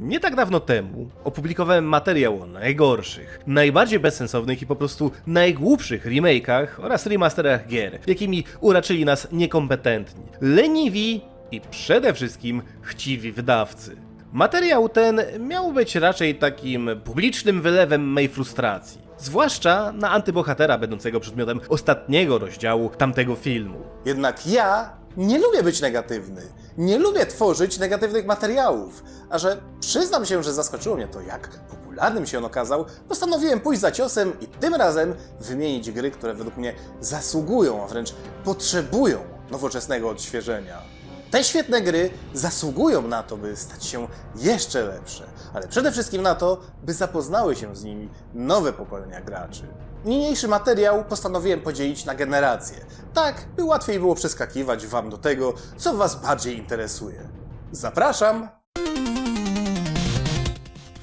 Nie tak dawno temu opublikowałem materiał o najgorszych, najbardziej bezsensownych i po prostu najgłupszych remake'ach oraz remasterach gier, jakimi uraczyli nas niekompetentni, leniwi i przede wszystkim chciwi wydawcy. Materiał ten miał być raczej takim publicznym wylewem mej frustracji. Zwłaszcza na antybohatera będącego przedmiotem ostatniego rozdziału tamtego filmu. Jednak ja nie lubię być negatywny. Nie lubię tworzyć negatywnych materiałów. A że przyznam się, że zaskoczyło mnie to, jak popularnym się on okazał, postanowiłem pójść za ciosem i tym razem wymienić gry, które według mnie zasługują, a wręcz potrzebują nowoczesnego odświeżenia. Te świetne gry zasługują na to, by stać się jeszcze lepsze, ale przede wszystkim na to, by zapoznały się z nimi nowe pokolenia graczy. Niniejszy materiał postanowiłem podzielić na generacje, tak by łatwiej było przeskakiwać Wam do tego, co Was bardziej interesuje. Zapraszam!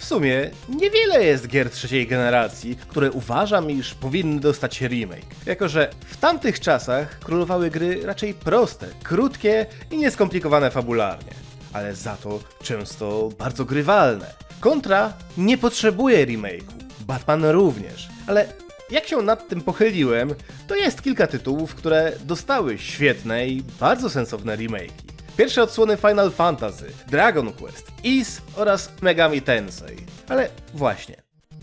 W sumie niewiele jest gier trzeciej generacji, które uważam, iż powinny dostać remake. Jako, że w tamtych czasach królowały gry raczej proste, krótkie i nieskomplikowane fabularnie, ale za to często bardzo grywalne. Contra nie potrzebuje remake'u, Batman również, ale jak się nad tym pochyliłem, to jest kilka tytułów, które dostały świetne i bardzo sensowne remake'i. Pierwsze odsłony Final Fantasy, Dragon Quest, Is oraz Megami Tensei. Ale właśnie,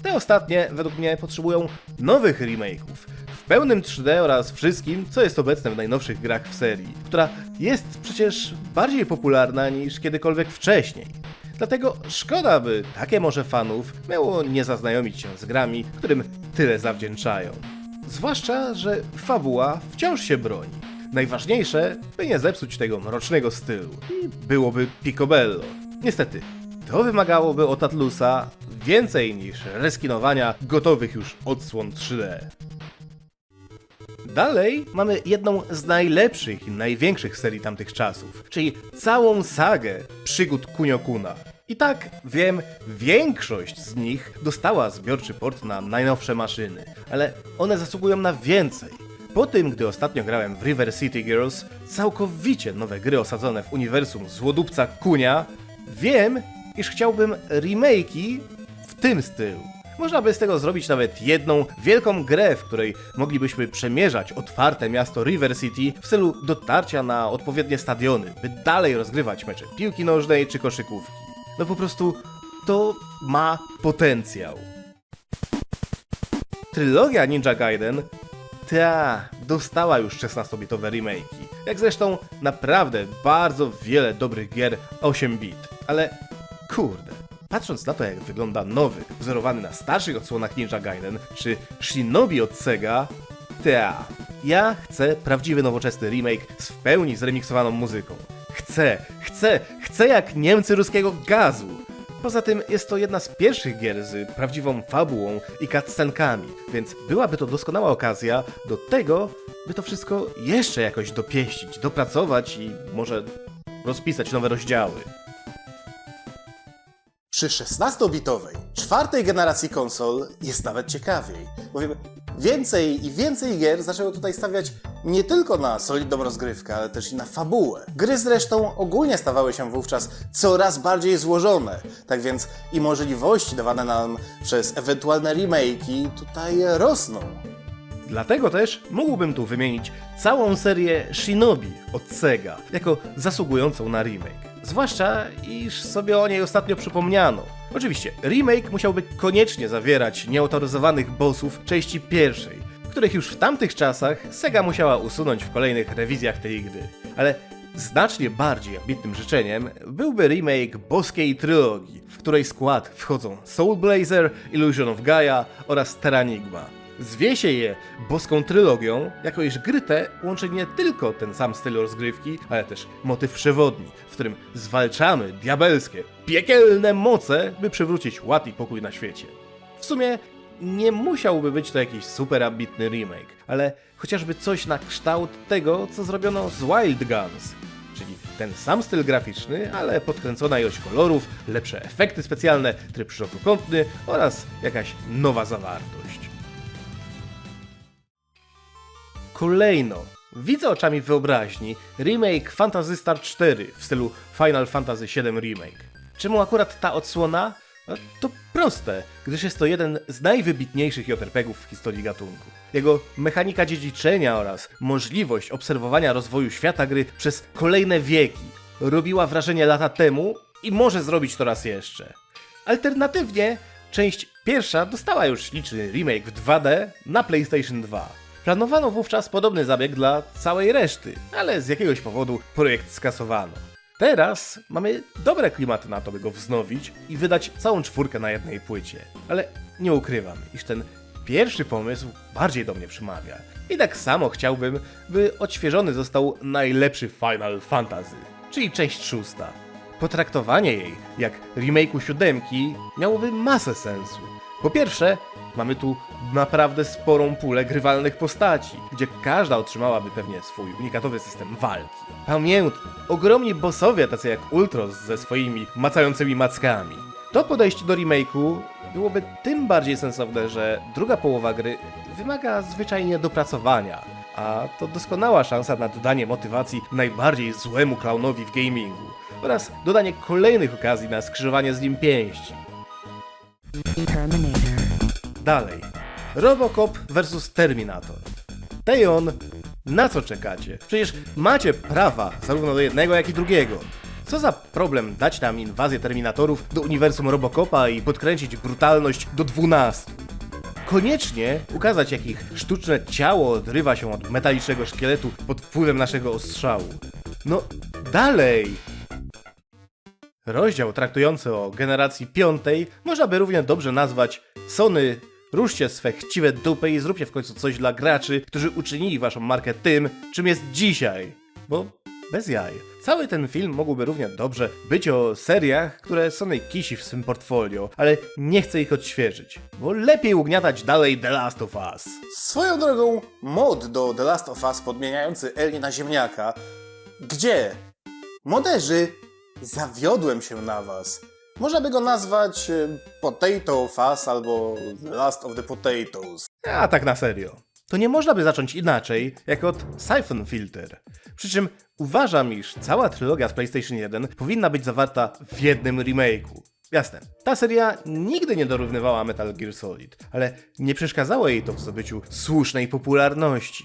te ostatnie według mnie potrzebują nowych remake'ów w pełnym 3D oraz wszystkim, co jest obecne w najnowszych grach w serii, która jest przecież bardziej popularna niż kiedykolwiek wcześniej. Dlatego szkoda, by takie może fanów miało nie zaznajomić się z grami, którym tyle zawdzięczają. Zwłaszcza, że fabuła wciąż się broni. Najważniejsze, by nie zepsuć tego mrocznego stylu. I byłoby picobello. Niestety, to wymagałoby od Atlusa więcej niż reskinowania gotowych już odsłon 3D. Dalej mamy jedną z najlepszych i największych serii tamtych czasów, czyli całą sagę przygód Kunio-kuna. I tak, wiem, większość z nich dostała zbiorczy port na najnowsze maszyny, ale one zasługują na więcej. Po tym, gdy ostatnio grałem w River City Girls, całkowicie nowe gry osadzone w uniwersum złodupca Kunia, wiem, iż chciałbym remake'i w tym stylu. Można by z tego zrobić nawet jedną wielką grę, w której moglibyśmy przemierzać otwarte miasto River City w celu dotarcia na odpowiednie stadiony, by dalej rozgrywać mecze piłki nożnej czy koszykówki. No po prostu to ma potencjał. Trylogia Ninja Gaiden ta, dostała już 16-bitowe remake'i. Jak zresztą naprawdę bardzo wiele dobrych gier 8-bit. Ale kurde, patrząc na to jak wygląda nowy, wzorowany na starszych odsłonach Ninja Gaiden, czy Shinobi od Sega, ta, ja chcę prawdziwy nowoczesny remake z w pełni zremiksowaną muzyką. Chcę, chcę, chcę jak Niemcy ruskiego gazu. Poza tym jest to jedna z pierwszych gier z prawdziwą fabułą i cutscenkami, więc byłaby to doskonała okazja do tego, by to wszystko jeszcze jakoś dopieścić, dopracować i może rozpisać nowe rozdziały. Przy 16-bitowej, czwartej generacji konsol jest nawet ciekawiej, bowiem więcej i więcej gier zaczęło tutaj stawiać nie tylko na solidną rozgrywkę, ale też i na fabułę. Gry zresztą ogólnie stawały się wówczas coraz bardziej złożone, tak więc i możliwości dawane nam przez ewentualne remake'i tutaj rosną. Dlatego też mógłbym tu wymienić całą serię Shinobi od Sega jako zasługującą na remake. Zwłaszcza, iż sobie o niej ostatnio przypomniano. Oczywiście, remake musiałby koniecznie zawierać nieautoryzowanych bossów części pierwszej, których już w tamtych czasach Sega musiała usunąć w kolejnych rewizjach tej gry. Ale znacznie bardziej ambitnym życzeniem byłby remake boskiej trylogii, w której skład wchodzą Soul Blazer, Illusion of Gaia oraz Terranigma. Zwie się je boską trylogią, jako iż gry te łączy nie tylko ten sam styl rozgrywki, ale też motyw przewodni, w którym zwalczamy diabelskie, piekielne moce, by przywrócić ład i pokój na świecie. W sumie nie musiałby być to jakiś super ambitny remake, ale chociażby coś na kształt tego, co zrobiono z Wild Guns. Czyli ten sam styl graficzny, ale podkręcona ilość kolorów, lepsze efekty specjalne, tryb szerokokątny oraz jakaś nowa zawartość. Kolejno, widzę oczami wyobraźni remake Phantasy Star 4 w stylu Final Fantasy VII Remake. Czemu akurat ta odsłona? No, to proste, gdyż jest to jeden z najwybitniejszych JRPG-ów w historii gatunku. Jego mechanika dziedziczenia oraz możliwość obserwowania rozwoju świata gry przez kolejne wieki robiła wrażenie lata temu i może zrobić to raz jeszcze. Alternatywnie, część pierwsza dostała już liczny remake w 2D na PlayStation 2. Planowano wówczas podobny zabieg dla całej reszty, ale z jakiegoś powodu projekt skasowano. Teraz mamy dobre klimaty na to, by go wznowić i wydać całą czwórkę na jednej płycie. Ale nie ukrywam, iż ten pierwszy pomysł bardziej do mnie przemawia. I tak samo chciałbym, by odświeżony został najlepszy Final Fantasy, czyli część szósta. Potraktowanie jej jak remake'u siódemki miałoby masę sensu. Po pierwsze, mamy tu naprawdę sporą pulę grywalnych postaci, gdzie każda otrzymałaby pewnie swój unikatowy system walki. Pamiętni, ogromni bossowie tacy jak Ultros ze swoimi macającymi mackami. To podejście do remake'u byłoby tym bardziej sensowne, że druga połowa gry wymaga zwyczajnie dopracowania, a to doskonała szansa na dodanie motywacji najbardziej złemu klaunowi w gamingu oraz dodanie kolejnych okazji na skrzyżowanie z nim pięści. Dalej. Robocop vs Terminator. Tejon, na co czekacie? Przecież macie prawa zarówno do jednego, jak i drugiego. Co za problem dać nam inwazję Terminatorów do uniwersum Robocopa i podkręcić brutalność do 12? Koniecznie ukazać, jak ich sztuczne ciało odrywa się od metalicznego szkieletu pod wpływem naszego ostrzału. No, dalej! Rozdział traktujący o generacji piątej można by równie dobrze nazwać Sony ruszcie swe chciwe dupy i zróbcie w końcu coś dla graczy, którzy uczynili waszą markę tym, czym jest dzisiaj. Bo bez jaj. Cały ten film mógłby równie dobrze być o seriach, które Sony kisi w swym portfolio, ale nie chce ich odświeżyć, bo lepiej ugniatać dalej The Last of Us. Swoją drogą, mod do The Last of Us podmieniający Ellie na ziemniaka. Gdzie? Moderzy, zawiodłem się na was. Można by go nazwać e, Potato Us albo Last of the Potatoes. A tak na serio. To nie można by zacząć inaczej, jak od Siphon Filter. Przy czym uważam, iż cała trylogia z PlayStation 1 powinna być zawarta w jednym remake'u. Jasne, ta seria nigdy nie dorównywała Metal Gear Solid, ale nie przeszkadzało jej to w zdobyciu słusznej popularności.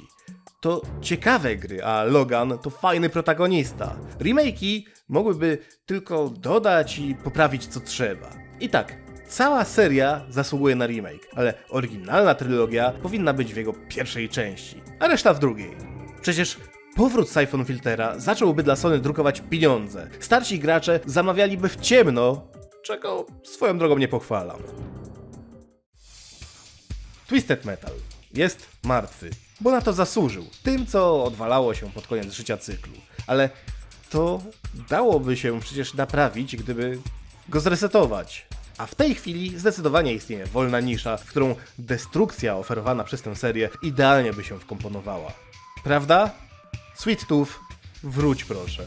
To ciekawe gry, a Logan to fajny protagonista. Remake'i mogłyby tylko dodać i poprawić co trzeba. I tak, cała seria zasługuje na remake, ale oryginalna trylogia powinna być w jego pierwszej części, a reszta w drugiej. Przecież powrót Siphon Filtera zacząłby dla Sony drukować pieniądze. Starsi gracze zamawialiby w ciemno, czego swoją drogą nie pochwalam. Twisted Metal jest martwy, bo na to zasłużył, tym co odwalało się pod koniec życia cyklu. Ale to dałoby się przecież naprawić, gdyby go zresetować. A w tej chwili zdecydowanie istnieje wolna nisza, w którą destrukcja oferowana przez tę serię idealnie by się wkomponowała. Prawda? Sweet Tooth, wróć proszę.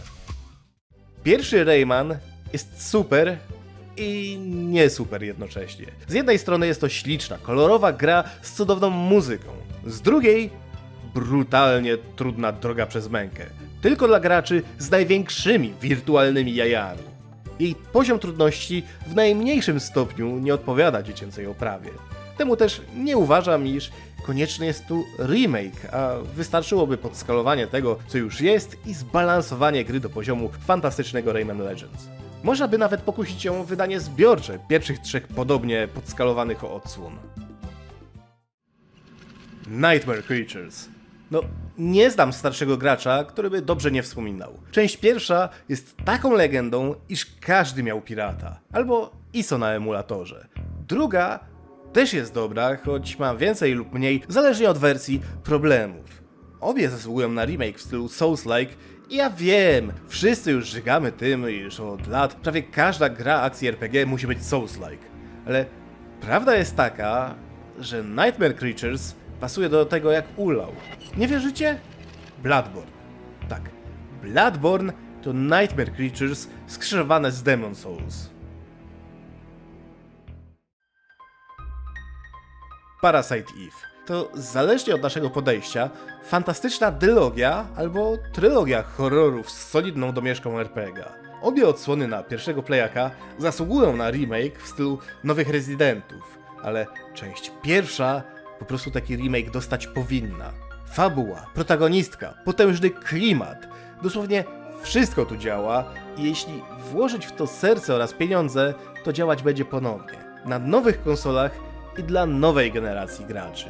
Pierwszy Rayman jest super i nie super jednocześnie. Z jednej strony jest to śliczna, kolorowa gra z cudowną muzyką, z drugiej brutalnie trudna droga przez mękę. Tylko dla graczy z największymi wirtualnymi jajami. Jej poziom trudności w najmniejszym stopniu nie odpowiada dziecięcej oprawie. Temu też nie uważam, iż konieczny jest tu remake, a wystarczyłoby podskalowanie tego, co już jest i zbalansowanie gry do poziomu fantastycznego Rayman Legends. Można by nawet pokusić się o wydanie zbiorcze pierwszych trzech podobnie podskalowanych odsłon. Nightmare Creatures. No, nie znam starszego gracza, który by dobrze nie wspominał. Część pierwsza jest taką legendą, iż każdy miał pirata. Albo ISO na emulatorze. Druga też jest dobra, choć ma więcej lub mniej, zależnie od wersji, problemów. Obie zasługują na remake w stylu Souls-like i ja wiem, wszyscy już żygamy tym, iż od lat prawie każda gra akcji RPG musi być Souls-like. Ale prawda jest taka, że Nightmare Creatures pasuje do tego jak ulał. Nie wierzycie? Bloodborne. Tak, Bloodborne to Nightmare Creatures skrzyżowane z Demon Souls. Parasite Eve. To zależnie od naszego podejścia, fantastyczna dylogia albo trylogia horrorów z solidną domieszką RPG. Obie odsłony na pierwszego playaka zasługują na remake w stylu nowych rezydentów, ale część pierwsza po prostu taki remake dostać powinna. Fabuła, protagonistka, potężny klimat, dosłownie wszystko tu działa i jeśli włożyć w to serce oraz pieniądze, to działać będzie ponownie. Na nowych konsolach i dla nowej generacji graczy.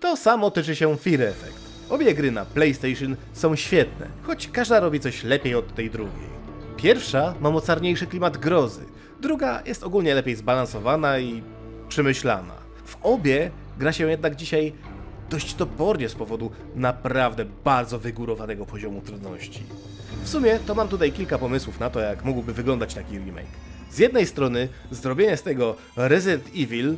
To samo tyczy się Fear Effect. Obie gry na PlayStation są świetne, choć każda robi coś lepiej od tej drugiej. Pierwsza ma mocarniejszy klimat grozy, druga jest ogólnie lepiej zbalansowana i przemyślana. W obie gra się jednak dzisiaj dość topornie z powodu naprawdę bardzo wygórowanego poziomu trudności. W sumie to mam tutaj kilka pomysłów na to, jak mógłby wyglądać taki remake. Z jednej strony zrobienie z tego Resident Evil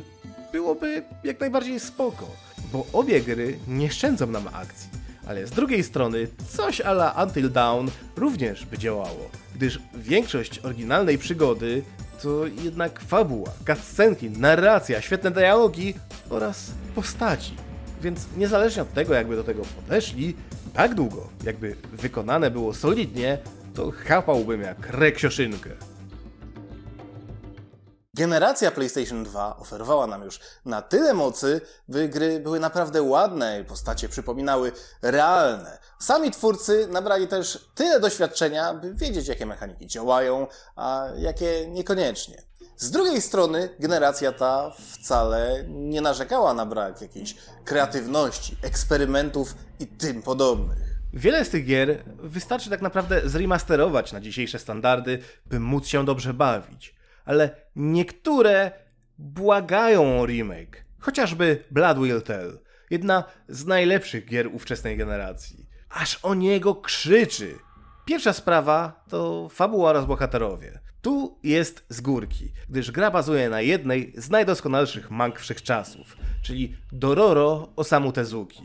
byłoby jak najbardziej spoko, bo obie gry nie szczędzą nam akcji. Ale z drugiej strony coś ala Until Dawn również by działało, gdyż większość oryginalnej przygody to jednak fabuła, cutscenki, narracja, świetne dialogi oraz postaci. Więc niezależnie od tego, jakby do tego podeszli, tak długo, jakby wykonane było solidnie, to chapałbym jak reksiosynkę. Generacja PlayStation 2 oferowała nam już na tyle mocy, by gry były naprawdę ładne i postacie przypominały realne. Sami twórcy nabrali też tyle doświadczenia, by wiedzieć, jakie mechaniki działają, a jakie niekoniecznie. Z drugiej strony, generacja ta wcale nie narzekała na brak jakiejś kreatywności, eksperymentów i tym podobnych. Wiele z tych gier wystarczy tak naprawdę zremasterować na dzisiejsze standardy, by móc się dobrze bawić. Ale niektóre błagają o remake. Chociażby Blood Will Tell, jedna z najlepszych gier ówczesnej generacji. Aż o niego krzyczy. Pierwsza sprawa to fabuła oraz bohaterowie. Tu jest z górki, gdyż gra bazuje na jednej z najdoskonalszych mang wszechczasów, czyli Dororo Osamu Tezuki.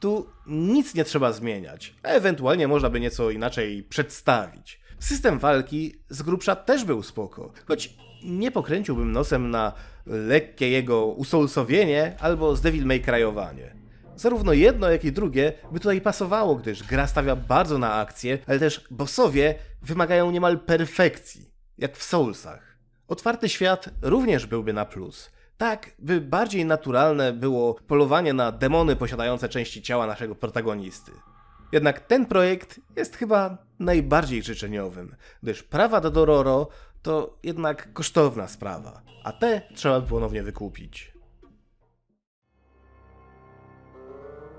Tu nic nie trzeba zmieniać, a ewentualnie można by nieco inaczej przedstawić. System walki z grubsza też był spoko, choć nie pokręciłbym nosem na lekkie jego usoulsowienie albo Devil May Cryowanie. Zarówno jedno, jak i drugie by tutaj pasowało, gdyż gra stawia bardzo na akcję, ale też bossowie wymagają niemal perfekcji, jak w Soulsach. Otwarty świat również byłby na plus. Tak, by bardziej naturalne było polowanie na demony posiadające części ciała naszego protagonisty. Jednak ten projekt jest chyba najbardziej życzeniowym, gdyż prawa do Dororo to jednak kosztowna sprawa, a te trzeba by ponownie wykupić.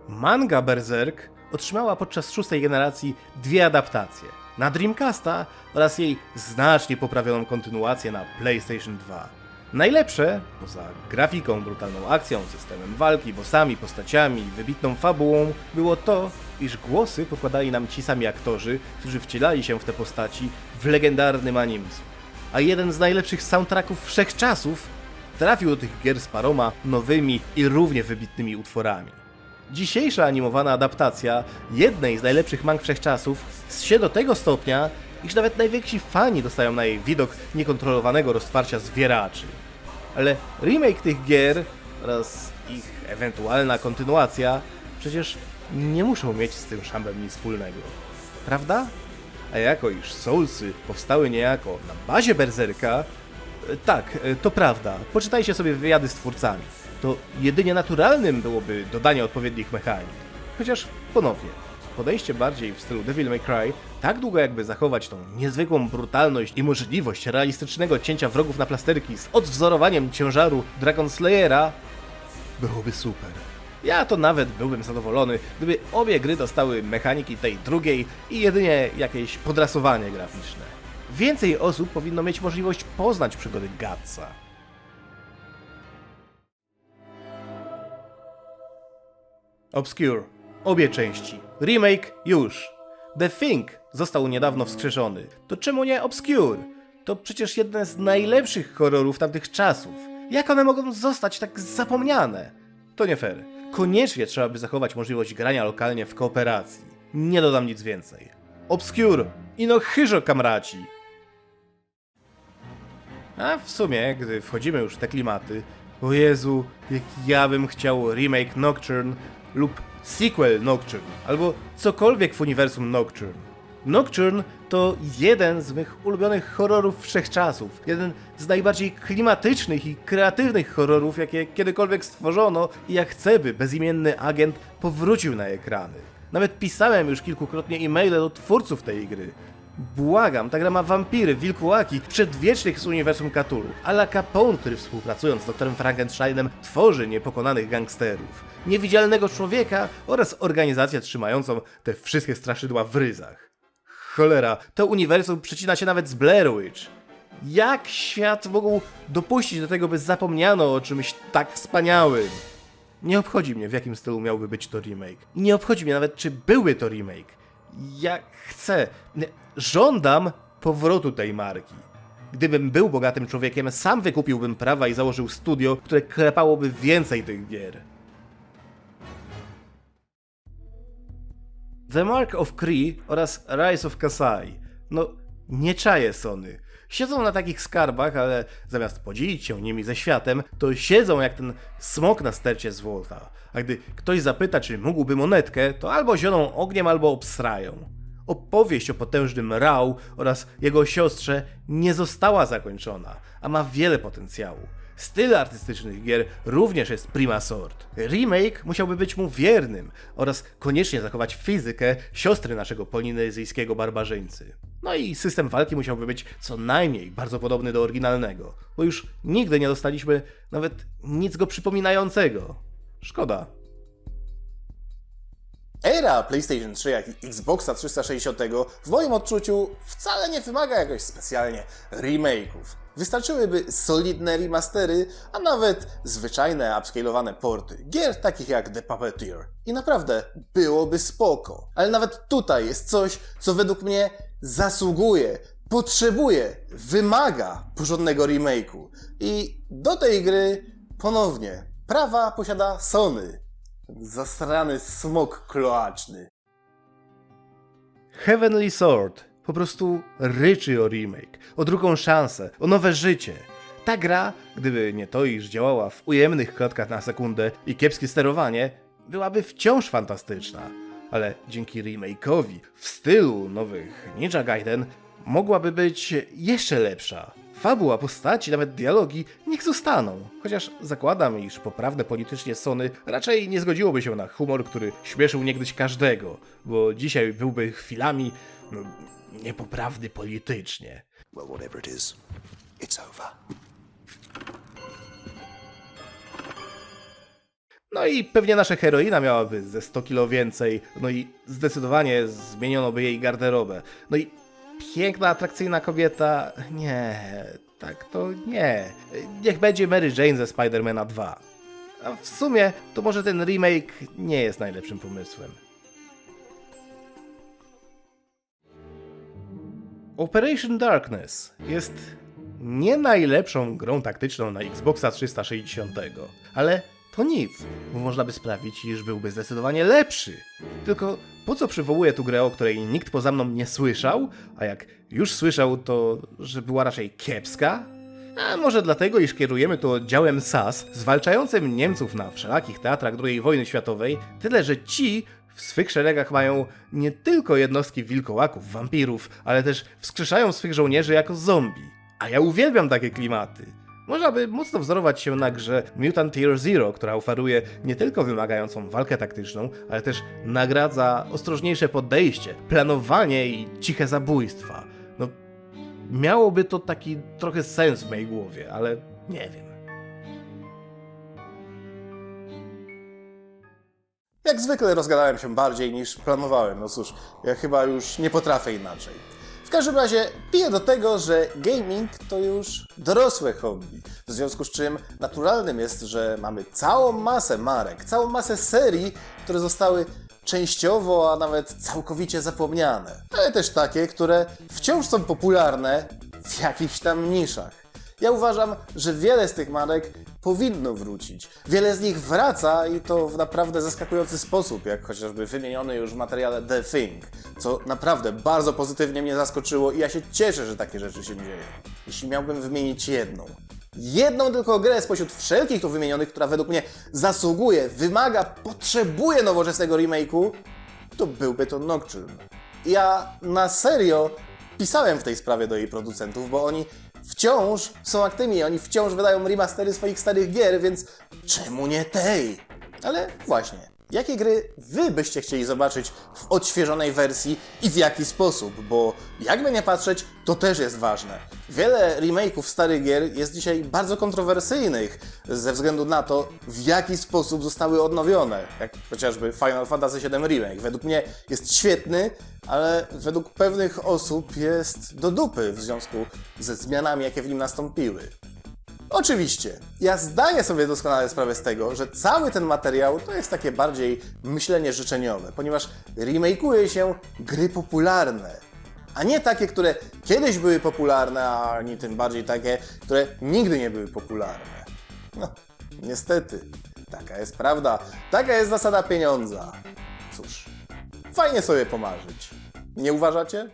Manga Berserk otrzymała podczas szóstej generacji dwie adaptacje. Na Dreamcasta oraz jej znacznie poprawioną kontynuację na PlayStation 2. Najlepsze, poza grafiką, brutalną akcją, systemem walki, bossami, postaciami i wybitną fabułą, było to, iż głosy podkładali nam ci sami aktorzy, którzy wcielali się w te postaci w legendarnym animcu. A jeden z najlepszych soundtracków wszechczasów trafił do tych gier z paroma nowymi i równie wybitnymi utworami. Dzisiejsza animowana adaptacja jednej z najlepszych mang wszechczasów się do tego stopnia, iż nawet najwięksi fani dostają na jej widok niekontrolowanego roztwarcia zwieraczy. Ale remake tych gier oraz ich ewentualna kontynuacja przecież nie muszą mieć z tym szambem nic wspólnego. Prawda? A jako iż Soulsy powstały niejako na bazie Berserka, e, tak, e, to prawda. Poczytajcie sobie wywiady z twórcami. To jedynie naturalnym byłoby dodanie odpowiednich mechanik. Chociaż ponownie, podejście bardziej w stylu Devil May Cry, tak długo jakby zachować tą niezwykłą brutalność i możliwość realistycznego cięcia wrogów na plasterki z odwzorowaniem ciężaru Dragon Slayera, byłoby super. Ja to nawet byłbym zadowolony, gdyby obie gry dostały mechaniki tej drugiej i jedynie jakieś podrasowanie graficzne. Więcej osób powinno mieć możliwość poznać przygody Gatsa. Obscure. Obie części. Remake już. The Thing został niedawno wskrzeszony. To czemu nie Obscure? To przecież jedne z najlepszych horrorów tamtych czasów. Jak one mogą zostać tak zapomniane? To nie fair. Koniecznie trzeba by zachować możliwość grania lokalnie w kooperacji. Nie dodam nic więcej. Obscure. Ino chyżo kamraci. A w sumie, gdy wchodzimy już w te klimaty, o Jezu, jak ja bym chciał remake Nocturne, lub sequel Nocturne, albo cokolwiek w uniwersum Nocturne. Nocturne to jeden z mych ulubionych horrorów wszechczasów. Jeden z najbardziej klimatycznych i kreatywnych horrorów, jakie kiedykolwiek stworzono i jak chcę, by bezimienny agent powrócił na ekrany. Nawet pisałem już kilkukrotnie e-maile do twórców tej gry. Błagam, ta gra ma wampiry, wilkołaki, przedwiecznych z uniwersum Cthulhu. Ala Capone, który współpracując z doktorem Frankensteinem tworzy niepokonanych gangsterów. Niewidzialnego człowieka oraz organizację trzymającą te wszystkie straszydła w ryzach. Cholera, to uniwersum przecina się nawet z Blair Witch. Jak świat mógł dopuścić do tego, by zapomniano o czymś tak wspaniałym? Nie obchodzi mnie, w jakim stylu miałby być to remake. I nie obchodzi mnie nawet, czy byłby to remake. Ja chcę, żądam powrotu tej marki. Gdybym był bogatym człowiekiem, sam wykupiłbym prawa i założył studio, które klepałoby więcej tych gier. The Mark of Kree oraz Rise of Kasai. No, nie czaje Sony. Siedzą na takich skarbach, ale zamiast podzielić się nimi ze światem, to siedzą jak ten smok na stercie złota. A gdy ktoś zapyta, czy mógłby monetkę, to albo zioną ogniem, albo obsrają. Opowieść o potężnym Rał oraz jego siostrze nie została zakończona, a ma wiele potencjału. Styl artystycznych gier również jest prima sort. Remake musiałby być mu wiernym oraz koniecznie zachować fizykę siostry naszego polinezyjskiego barbarzyńcy. No i system walki musiałby być co najmniej bardzo podobny do oryginalnego, bo już nigdy nie dostaliśmy nawet nic go przypominającego. Szkoda. Era PlayStation 3 jak i Xboxa 360 w moim odczuciu wcale nie wymaga jakoś specjalnie remake'ów. Wystarczyłyby solidne remastery, a nawet zwyczajne upscalowane porty gier takich jak The Puppeteer. I naprawdę byłoby spoko. Ale nawet tutaj jest coś, co według mnie zasługuje, potrzebuje, wymaga porządnego remake'u. I do tej gry ponownie prawa posiada Sony. Zasrany smok kloaczny. Heavenly Sword po prostu ryczy o remake, o drugą szansę, o nowe życie. Ta gra, gdyby nie to, iż działała w ujemnych klatkach na sekundę i kiepskie sterowanie, byłaby wciąż fantastyczna. Ale dzięki remake'owi w stylu nowych Ninja Gaiden mogłaby być jeszcze lepsza. Fabuła, postaci, nawet dialogi niech zostaną. Chociaż zakładam, iż poprawne politycznie Sony raczej nie zgodziłoby się na humor, który śmieszył niegdyś każdego, bo dzisiaj byłby chwilami no, niepoprawny politycznie. Well, whatever it is, it's over. No i pewnie nasza heroina miałaby ze 100 kilo więcej, no i zdecydowanie zmieniono by jej garderobę. No i piękna, atrakcyjna kobieta, nie, tak to nie. Niech będzie Mary Jane ze Spidermana 2. A w sumie to może ten remake nie jest najlepszym pomysłem. Operation Darkness jest nie najlepszą grą taktyczną na Xboxa 360, ale to nic, bo można by sprawić, iż byłby zdecydowanie lepszy. Tylko po co przywołuję tu grę, o której nikt poza mną nie słyszał, a jak już słyszał, to że była raczej kiepska? A może dlatego, iż kierujemy tu oddziałem SAS, zwalczającym Niemców na wszelakich teatrach II wojny światowej, tyle że ci w swych szeregach mają nie tylko jednostki wilkołaków, wampirów, ale też wskrzeszają swych żołnierzy jako zombie. A ja uwielbiam takie klimaty. Można by mocno wzorować się na grze Mutant Year Zero, która oferuje nie tylko wymagającą walkę taktyczną, ale też nagradza ostrożniejsze podejście, planowanie i ciche zabójstwa. No, miałoby to taki trochę sens w mojej głowie, ale nie wiem. Jak zwykle rozgadałem się bardziej niż planowałem. No cóż, ja chyba już nie potrafię inaczej. W każdym razie piję do tego, że gaming to już dorosłe hobby. W związku z czym naturalnym jest, że mamy całą masę marek, całą masę serii, które zostały częściowo, a nawet całkowicie zapomniane. Ale też takie, które wciąż są popularne w jakichś tam niszach. Ja uważam, że wiele z tych marek powinno wrócić. Wiele z nich wraca i to w naprawdę zaskakujący sposób, jak chociażby wymieniony już w materiale The Thing, co naprawdę bardzo pozytywnie mnie zaskoczyło i ja się cieszę, że takie rzeczy się dzieją. Jeśli miałbym wymienić jedną, jedną tylko grę spośród wszelkich tu wymienionych, która według mnie zasługuje, wymaga, potrzebuje nowoczesnego remake'u, to byłby to Nocturne. Ja na serio pisałem w tej sprawie do jej producentów, bo oni wciąż są aktywni, oni wciąż wydają remastery swoich starych gier, więc czemu nie tej? Ale właśnie, jakie gry wy byście chcieli zobaczyć w odświeżonej wersji i w jaki sposób? Bo jakby nie patrzeć, to też jest ważne. Wiele remake'ów starych gier jest dzisiaj bardzo kontrowersyjnych ze względu na to, w jaki sposób zostały odnowione. Jak chociażby Final Fantasy VII Remake. Według mnie jest świetny, ale według pewnych osób jest do dupy w związku ze zmianami, jakie w nim nastąpiły. Oczywiście, ja zdaję sobie doskonale sprawę z tego, że cały ten materiał to jest takie bardziej myślenie życzeniowe, ponieważ remake'uje się gry popularne, a nie takie, które kiedyś były popularne, ani tym bardziej takie, które nigdy nie były popularne. No, niestety, taka jest prawda, taka jest zasada pieniądza. Cóż, fajnie sobie pomarzyć. Nie uważacie?